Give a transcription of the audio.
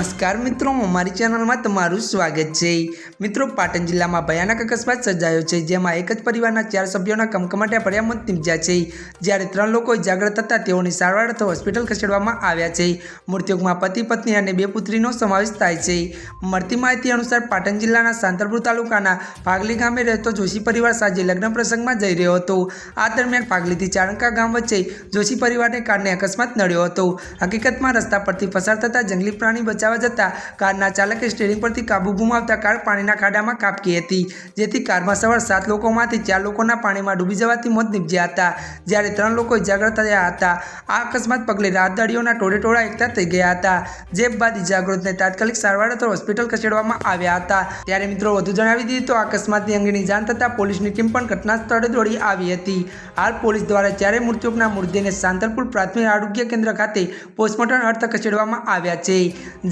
નમસ્કાર મિત્રો અમારી ચેનલમાં તમારું સ્વાગત છે. મિત્રો, પાટણ જિલ્લામાં ભયાનક અકસ્માત સર્જાયો છે, જેમાં એક જ પરિવારના ચાર સભ્યોના કમકમાટ્યા પડ્યા મોત નીપજ્યા છે. જ્યારે ત્રણ લોકો ઇજાગ્રસ્ત હતા, તેઓની સારવાર અર્થે હોસ્પિટલ ખસેડવામાં આવ્યા છે. મૃત્યુકમાં પતિ, પત્ની અને બે પુત્રીનો સમાવેશ થાય છે. મળતી માહિતી અનુસાર પાટણ જિલ્લાના સાંતરપુર તાલુકાના પાગલી ગામે રહેતો જોશી પરિવાર સાંજે લગ્ન પ્રસંગમાં જઈ રહ્યો હતો. આ દરમિયાન પાગલીથી ચારણકા ગામ વચ્ચે જોશી પરિવારને કારણે અકસ્માત નડ્યો હતો. હકીકતમાં રસ્તા પરથી પસાર થતા જંગલી પ્રાણી બચાવવા જતાં કારના ચાલકે સ્ટેરિંગ પરથી કાબુ ગુમાવતા કાર પાણીના ખાડામાં કાપકી હતી. જેથી કારમાં સવાર સાત લોકોમાંથી ચાર લોકોના પાણીમાં ડૂબી જવાથી મોત નીપજ્યા હતા. જ્યારે ત્રણ લોકો ઇજાગ્રસ્ત થયા હતા. આ અકસ્માત પગલે રાહદારીઓના ટોળે ટોળા એકઠા થઈ ગયા હતા. જે બાદ ઇજાગ્રસ્તને તાત્કાલિક સારવાર અથવા હોસ્પિટલ ખસેડવામાં આવ્યા હતા. ત્યારે મિત્રો વધુ જણાવી દીધું તો અકસ્માતની અંગેની જાણ થતાં પોલીસની ટીમ પણ ઘટના સ્થળે દોડી આવી હતી. હાલ પોલીસ દ્વારા ચારે મૃતકોના મૃતદેહને સાંતરપુર પ્રાથમિક આરોગ્ય કેન્દ્ર ખાતે પોસ્ટમોર્ટમ અર્થે ખસેડવામાં આવ્યા છે.